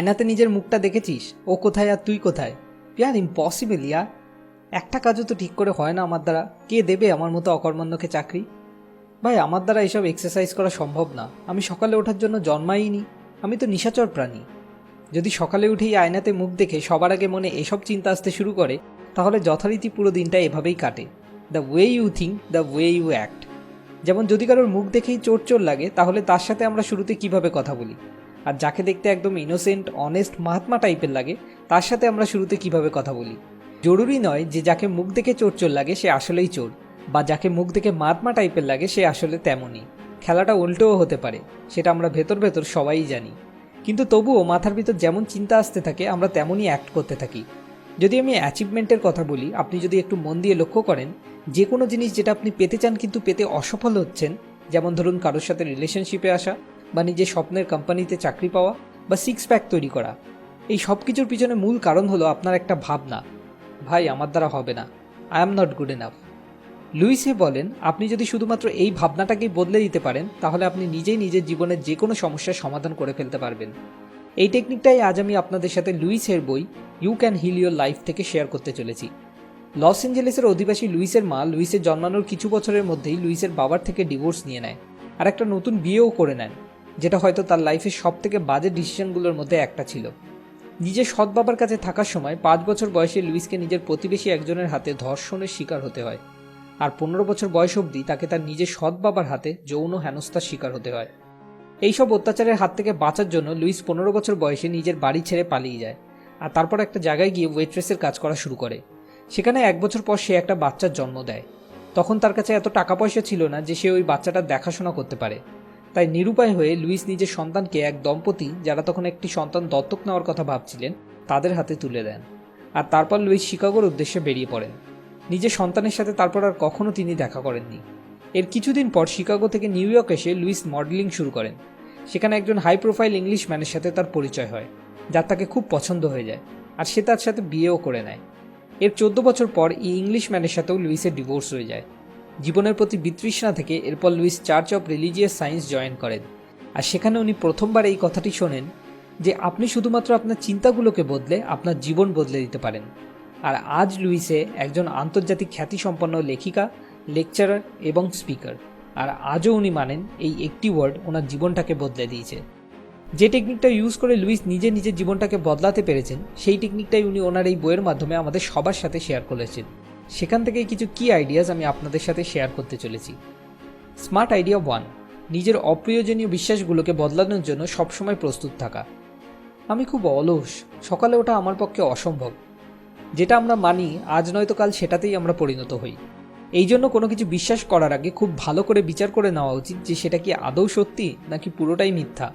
আয়নাতে নিজের মুখটা দেখেছিস? ও কোথায় আর তুই কোথায়? ইয়ার ইম্পসিবল ইয়ার। একটা কাজও তো ঠিক করে হয় না আমার দ্বারা। কে দেবে আমার মতো অকর্মান্যকে চাকরি? ভাই, আমার দ্বারা এসব এক্সারসাইজ করা সম্ভব না। আমি সকালে ওঠার জন্য জন্মাইনি। আমি তো নিশাচর প্রাণী। যদি সকালে উঠেই আয়নাতে মুখ দেখে সবার আগে মনে এসব চিন্তা আসতে শুরু করে, তাহলে যথারীতি পুরো দিনটা এভাবেই কাটে। The way you think the way you act যেমন যদি কারোর মুখ দেখেই চোর চোর লাগে, তাহলে তার সাথে আমরা শুরুতে কীভাবে কথা বলি? আর যাকে দেখতে একদম ইনোসেন্ট অনেস্ট মহাত্মা টাইপের লাগে, তার সাথে আমরা শুরুতে কীভাবে কথা বলি? জরুরি নয় যে যাকে মুখ দেখে চোর চোর লাগে, সে আসলেই চোর, বা যাকে মুখ দেখে মহাত্মা টাইপের লাগে, সে আসলে তেমনই। খেলাটা উল্টোও হতে পারে, সেটা আমরা ভেতর ভেতর সবাই জানি। কিন্তু তবুও মাথার ভিতর যেমন চিন্তা আসতে থাকে, আমরা তেমনই অ্যাক্ট করতে থাকি। যদি আমি অ্যাচিভমেন্টের কথা বলি, আপনি যদি একটু মন দিয়ে লক্ষ্য করেন, যে কোনো জিনিস যেটা আপনি পেতে চান কিন্তু পেতে অসফল হচ্ছেন, যেমন ধরুন কারোর সাথে রিলেশনশিপে আসা বা নিজের স্বপ্নের কোম্পানিতে চাকরি পাওয়া বা সিক্স প্যাক তৈরি করা। এই সব কিছুর পিছনে মূল কারণ হলো আপনার একটা ভাবনা। ভাই, আমার দ্বারা হবে না। I am not good enough লুইসে বলেন, আপনি যদি শুধুমাত্র এই ভাবনাটাকেই বদলে দিতে পারেন, তাহলে আপনি নিজেই নিজের জীবনের যে কোনো সমস্যার সমাধান করে ফেলতে পারবেন। এই টেকনিকটাই আজ আমি আপনাদের সাথে লুইসের বই you can heal your life থেকে শেয়ার করতে চলেছি। লস অ্যাঞ্জেলেসের অধিবাসী লুইসের মা লুইসের জন্মানোর কিছু বছরের মধ্যেই লুইসের বাবার থেকে ডিভোর্স নিয়ে নেয়। আর একটা নতুন বিয়েও করে নেন। যেটা হয়তো তার লাইফের সব থেকে বাজে ডিসিশনগুলোর মধ্যে একটা ছিল। নিজের সৎ বাবার কাছে থাকার সময় পাঁচ বছর বয়সে লুইসকে নিজের প্রতিবেশী একজনের হাতে ধর্ষণের শিকার হতে হয়। আর পনেরো বছর বয়স অবধি তাকে তার নিজের সৎ বাবার হাতে যৌন হেনস্থার শিকার হতে হয়। এইসব অত্যাচারের হাত থেকে বাঁচার জন্য লুইস পনেরো বছর বয়সে নিজের বাড়ি ছেড়ে পালিয়ে যায় আর তারপর একটা জায়গায় গিয়ে ওয়েট্রেসের কাজ করা শুরু করে। সেখানে এক বছর পর সে একটা বাচ্চার জন্ম দেয়। তখন তার কাছে এত টাকা পয়সা ছিল না যে সে ওই বাচ্চাটার দেখাশোনা করতে পারে। তাই নিরুপায় হয়ে লুইস নিজের সন্তানকে এক দম্পতি, যারা তখন একটি সন্তান দত্তক নেওয়ার কথা ভাবছিলেন, তাদের হাতে তুলে দেন। আর তারপর লুইস শিকাগোর উদ্দেশ্যে বেরিয়ে পড়েন। নিজের সন্তানের সাথে তারপর আর কখনো তিনি দেখা করেননি। এর কিছুদিন পর শিকাগো থেকে নিউ ইয়র্ক এসে লুইস মডেলিং শুরু করেন। সেখানে একজন হাই প্রোফাইল ইংলিশ ম্যানের সাথে তার পরিচয় হয়, যার তাকে খুব পছন্দ হয়ে যায়, আর সে তার সাথে বিয়েও করে নেয়। এর চোদ্দ বছর পর এই ইংলিশ ম্যানের সাথেও লুইসের ডিভোর্স হয়ে যায়। জীবনের প্রতি বিতৃষ্ণা থেকে এরপর Louise church of religious science join করেন। আর সেখানে উনি প্রথমবার এই কথাটি শোনেন যে আপনি শুধুমাত্র আপনার চিন্তাগুলোকে বদলে আপনার জীবন বদলে দিতে পারেন। আর আজ লুইসে একজন আন্তর্জাতিক খ্যাতিসম্পন্ন লেখিকা, লেকচারার এবং স্পিকার। আর আজও উনি মানেন এই একটি ওয়ার্ড ওনার জীবনটাকে বদলে দিয়েছে। যে টেকনিকটা ইউজ করে লুইস নিজে নিজের জীবনটাকে বদলাতে পেরেছেন, সেই টেকনিকটাই উনি ওনার এই বইয়ের মাধ্যমে আমাদের সবার সাথে শেয়ার করেছেন। সেখান থেকে কিছু কি আইডিয়াস আমি আপনাদের সাথে শেয়ার করতে চলেছি। স্মার্ট আইডিয়া ওয়ান নিজের অপ্রয়োজনীয় বিশ্বাসগুলোকে বদলানোর জন্য সবসময় প্রস্তুত থাকা। আমি খুব অলস, সকালে ওঠা আমার পক্ষে অসম্ভব। যেটা আমরা মানি, আজ নয়তো কাল সেটাতেই আমরা পরিণত হই। এই জন্য কোনো কিছু বিশ্বাস করার আগে খুব ভালো করে বিচার করে নেওয়া উচিত যে সেটা কি আদৌ সত্যি নাকি পুরোটাই মিথ্যা।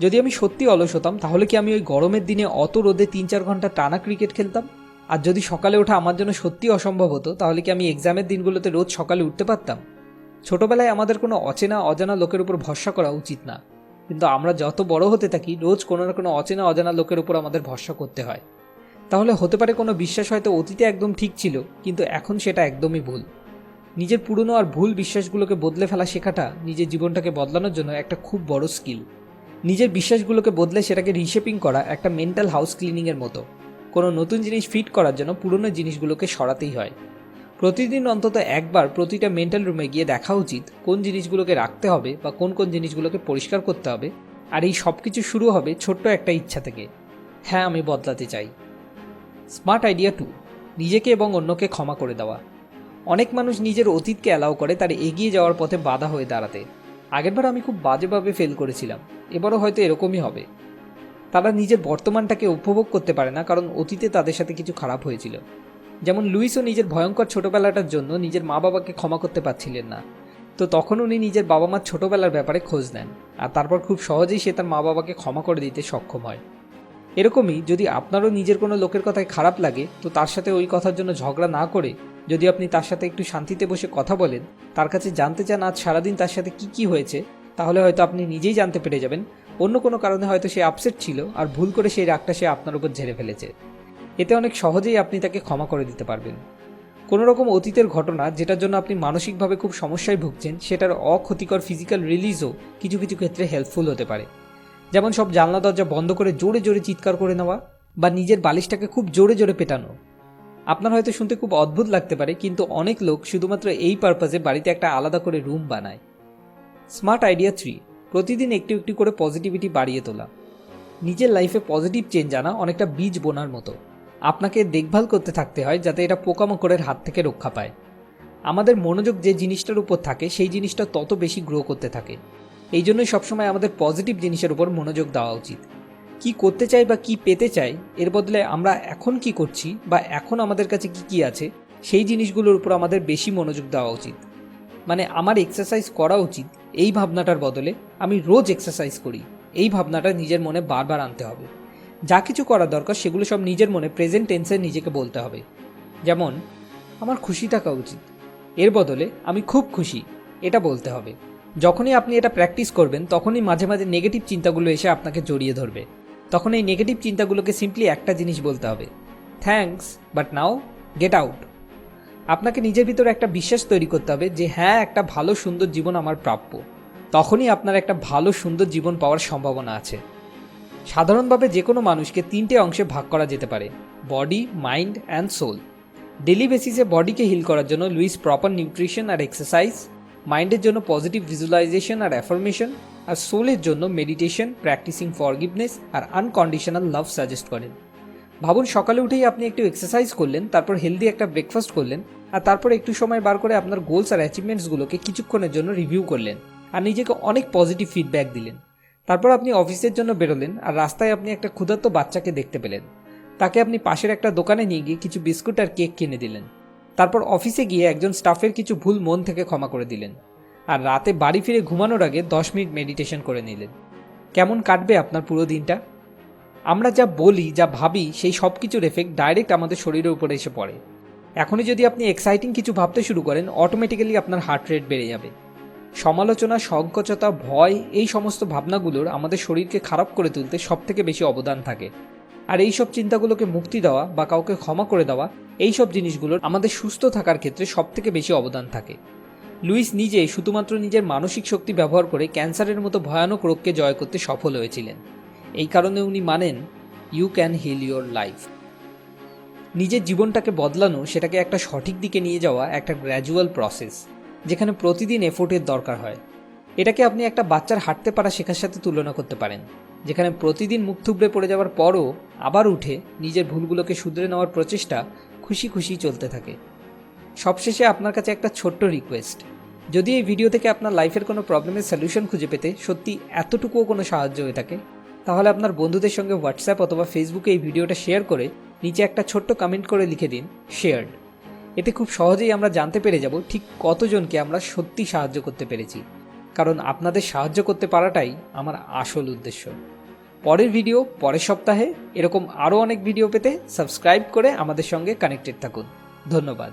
যদি আমি সত্যি অলস হতাম, তাহলে কি আমি ওই গরমের দিনে অত রোদে তিন চার ঘণ্টা টানা ক্রিকেট খেলতাম? আর যদি সকালে ওঠা আমার জন্য সত্যি অসম্ভব হতো, তাহলে কি আমি এক্সামের দিনগুলোতে রোজ সকালে উঠতে পারতাম? ছোটবেলায় আমাদের কোনো অচেনা, অজানা লোকের উপর ভরসা করা উচিত না। কিন্তু আমরা যত বড় হতে থাকি, রোজ কোনো না কোনো অচেনা, অজানা লোকের উপর আমাদের ভরসা করতে হয়। তাহলে হতে পারে কোনো বিশ্বাস হয়তো অতীতে একদম ঠিক ছিল, কিন্তু এখন সেটা একদমই ভুল। নিজের পুরনো আর ভুল বিশ্বাসগুলোকে বদলে ফেলা শেখাটা নিজের জীবনটাকে বদলানোর জন্য একটা খুব বড় স্কিল। নিজের বিশ্বাসগুলোকে বদলে সেটাকে রিশেপিং করা একটা মেন্টাল হাউস ক্লিনিংয়ের মতো। কোনো নতুন জিনিস ফিট করার জন্য পুরনো জিনিসগুলোকে সরাতেই হয়। প্রতিদিন অন্তত একবার প্রতিটা মেন্টাল রুমে গিয়ে দেখা উচিত কোন জিনিসগুলোকে রাখতে হবে বা কোন কোন জিনিসগুলোকে পরিষ্কার করতে হবে। আর এই সব কিছু শুরু হবে ছোট্ট একটা ইচ্ছা থেকে। হ্যাঁ আমি বদলাতে চাই। স্মার্ট আইডিয়া টু নিজেকে এবং অন্যকে ক্ষমা করে দেওয়া। অনেক মানুষ নিজের অতীতকে অ্যালাউ করে তার এগিয়ে যাওয়ার পথে বাধা হয়ে দাঁড়াতে। আগেরবার আমি খুব বাজেভাবে ফেল করেছিলাম, এবারও হয়তো এরকমই হবে। তারা নিজের বর্তমানটাকে উপভোগ করতে পারে না, কারণ অতীতে তাদের সাথে কিছু খারাপ হয়েছিল। যেমন লুইসও নিজের ভয়ঙ্কর ছোটবেলাটার জন্য নিজের মা বাবাকে ক্ষমা করতে পারছিলেন না। তো তখন উনি নিজের বাবা মার ছোটবেলার ব্যাপারে খোঁজ নেন, আর তারপর খুব সহজেই সে তার মা বাবাকে ক্ষমা করে দিতে সক্ষম হয়। এরকমই যদি আপনারও নিজের কোনো লোকের কথায় খারাপ লাগে, তো তার সাথে ওই কথার জন্য ঝগড়া না করে যদি আপনি তার সাথে একটু শান্তিতে বসে কথা বলেন, তার কাছে জানতে চান আজ সারাদিন তার সাথে কি কি হয়েছে, তাহলে হয়তো আপনি নিজেই জানতে পেরে যাবেন অন্য কোনো কারণে হয়তো সে আপসেট ছিল আর ভুল করে সেই রাগটা সে আপনার উপর ঝেড়ে ফেলেছে। এতে অনেক সহজেই আপনি তাকে ক্ষমা করে দিতে পারবেন। কোনো রকম অতীতের ঘটনা যেটার জন্য আপনি মানসিকভাবে খুব সমস্যায় ভুগছেন, সেটার অক্ষতিকর ফিজিক্যাল রিলিজও কিছু কিছু ক্ষেত্রে হেল্পফুল হতে পারে। যেমন সব জানলা দরজা বন্ধ করে জোরে জোরে চিৎকার করে নেওয়া বা নিজের বালিশটাকে খুব জোরে জোরে পেটানো। আপনার হয়তো শুনতে খুব অদ্ভুত লাগতে পারে, কিন্তু অনেক লোক শুধুমাত্র এই পারপাজে বাড়িতে একটা আলাদা করে রুম বানায়। স্মার্ট আইডিয়া থ্রি প্রতিদিন একটু একটু করে পজিটিভিটি বাড়িয়ে তোলা। নিজের লাইফে পজিটিভ চেঞ্জ আনা অনেকটা বীজ বোনার মতো। আপনাকে দেখভাল করতে থাকতে হয় যাতে এটা পোকামাকড়ের হাত থেকে রক্ষা পায়। আমাদের মনোযোগ যে জিনিসটার উপর থাকে, সেই জিনিসটা তত বেশি গ্রো করতে থাকে। এই জন্যই সবসময় আমাদের পজিটিভ জিনিসের উপর মনোযোগ দেওয়া উচিত। কি করতে চাই বা কি পেতে চাই, এর বদলে আমরা এখন কি করছি বা এখন আমাদের কাছে কি কি আছে, সেই জিনিসগুলোর উপর আমাদের বেশি মনোযোগ দেওয়া উচিত। মানে আমার এক্সারসাইজ করা উচিত এই ভাবনাটার বদলে আমি রোজ এক্সারসাইজ করি। এই ভাবনাটা নিজের মনে বারবার আনতে হবে। যা কিছু করা দরকার সেগুলো সব নিজের মনে প্রেজেন্ট টেন্সে নিজেকে বলতে হবে। যেমন, আমার খুশি থাকা উচিত। এর বদলে আমি খুব খুশি, এটা বলতে হবে। যখনই আপনি এটা প্র্যাকটিস করবেন, তখনই মাঝে মাঝে নেগেটিভ চিন্তাগুলো এসে আপনাকে জড়িয়ে ধরবে। তখন এই নেগেটিভ চিন্তাগুলোকে সিম্পলি একটা জিনিস বলতে হবে। Thanks but now get out আপনাকে নিজের ভিতরে একটা বিশ্বাস তৈরি করতে হবে যে হ্যাঁ একটা ভালো সুন্দর জীবন আমার প্রাপ্য। তখনই আপনার একটা ভালো সুন্দর জীবন পাওয়ার সম্ভাবনা আছে। সাধারণভাবে যে কোনো মানুষকে তিনটে অংশে ভাগ করা যেতে পারে, body, mind and soul. Daily বেসিসে বডিকে হিল করার জন্য লুইস প্রপার নিউট্রিশন আর এক্সারসাইজ, মাইন্ডের জন্য পজিটিভ ভিজুয়ালাইজেশন আর অ্যাফার্মেশন, আর সোলের জন্য মেডিটেশন, প্র্যাকটিসিং ফরগিভনেস আর আনকন্ডিশনাল লাভ সাজেস্ট করেন। ভাবুন, সকালে উঠেই আপনি একটু এক্সারসাইজ করলেন, তারপর হেলদি একটা ব্রেকফাস্ট করলেন, আর তারপর একটু সময় বার করে আপনার গোলস আর অ্যাচিভমেন্টসগুলোকে কিছুক্ষণের জন্য রিভিউ করলেন, আর নিজেকে অনেক পজিটিভ ফিডব্যাক দিলেন। তারপর আপনি অফিসের জন্য বেরোলেন, আর রাস্তায় আপনি একটা ক্ষুধার্ত বাচ্চাকে দেখতে পেলেন। তাকে আপনি পাশের একটা দোকানে নিয়ে গিয়ে কিছু বিস্কুট আর কেক কিনে দিলেন। তারপর অফিসে গিয়ে একজন স্টাফের কিছু ভুল মন থেকে ক্ষমা করে দিলেন, আর রাতে বাড়ি ফিরে ঘুমানোর আগে দশ মিনিট মেডিটেশন করে নিলেন। কেমন কাটবে আপনার পুরো দিনটা? আমরা যা বলি, যা ভাবি, সেই সব কিছুর এফেক্ট ডাইরেক্ট আমাদের শরীরের উপরে এসে পড়ে। এখনই যদি আপনি এক্সাইটিং কিছু ভাবতে শুরু করেন অটোমেটিক্যালি আপনার হার্ট রেট বেড়ে যাবে। সমালোচনা, সংকোচতা, ভয়, এই সমস্ত ভাবনাগুলোর আমাদের শরীরকে খারাপ করে তুলতে সব থেকে বেশি অবদান থাকে। আর এই সব চিন্তাগুলোকে মুক্তি দেওয়া বা কাউকে ক্ষমা করে দেওয়া এই সব জিনিসগুলোর আমাদের সুস্থ থাকার ক্ষেত্রে সব থেকে বেশি অবদান থাকে। লুইস নিজে শুধুমাত্র নিজের মানসিক শক্তি ব্যবহার করে ক্যান্সারের মতো ভয়ানক রোগকে জয় করতে সফল হয়েছিলেন। এই কারণে উনি মানেন you can heal your life নিজের জীবনটাকে বদলানো সেটাকে একটা সঠিক দিকে নিয়ে যাওয়া একটা গ্র্যাজুয়াল প্রসেস যেখানে প্রতিদিন এফোর্টের দরকার হয়। এটাকে আপনি একটা বাচ্চার হাঁটতে পারা শেখার সাথে তুলনা করতে পারেন, যেখানে প্রতিদিন মুখ থুবড়ে পড়ে যাওয়ার পরও আবার উঠে নিজের ভুলগুলোকে শুধরে নেওয়ার প্রচেষ্টা খুশি খুশি চলতে থাকে। সবশেষে আপনার কাছে একটা ছোট্ট রিকোয়েস্ট যদি এই ভিডিও থেকে আপনার লাইফের কোনো প্রবলেমের সলিউশন খুঁজে পেতে সত্যি এতটুকুও কোনো সাহায্য হয়ে থাকে তাহলে আপনার বন্ধুদের সঙ্গে হোয়াটসঅ্যাপ অথবা ফেসবুকে এই ভিডিওটা শেয়ার করে নিচে একটা ছোট্ট কমেন্ট করে লিখে দিন শেয়ার্ড এতে খুব সহজেই আমরা জানতে পেরে যাব ঠিক কতজনকে আমরা সত্যি সাহায্য করতে পেরেছি। কারণ আপনাদের সাহায্য করতে পারাটাই আমার আসল উদ্দেশ্য। পরের ভিডিও পরের সপ্তাহে এরকম আরও অনেক ভিডিও পেতে সাবস্ক্রাইব করে আমাদের সঙ্গে কানেক্টেড থাকুন। ধন্যবাদ।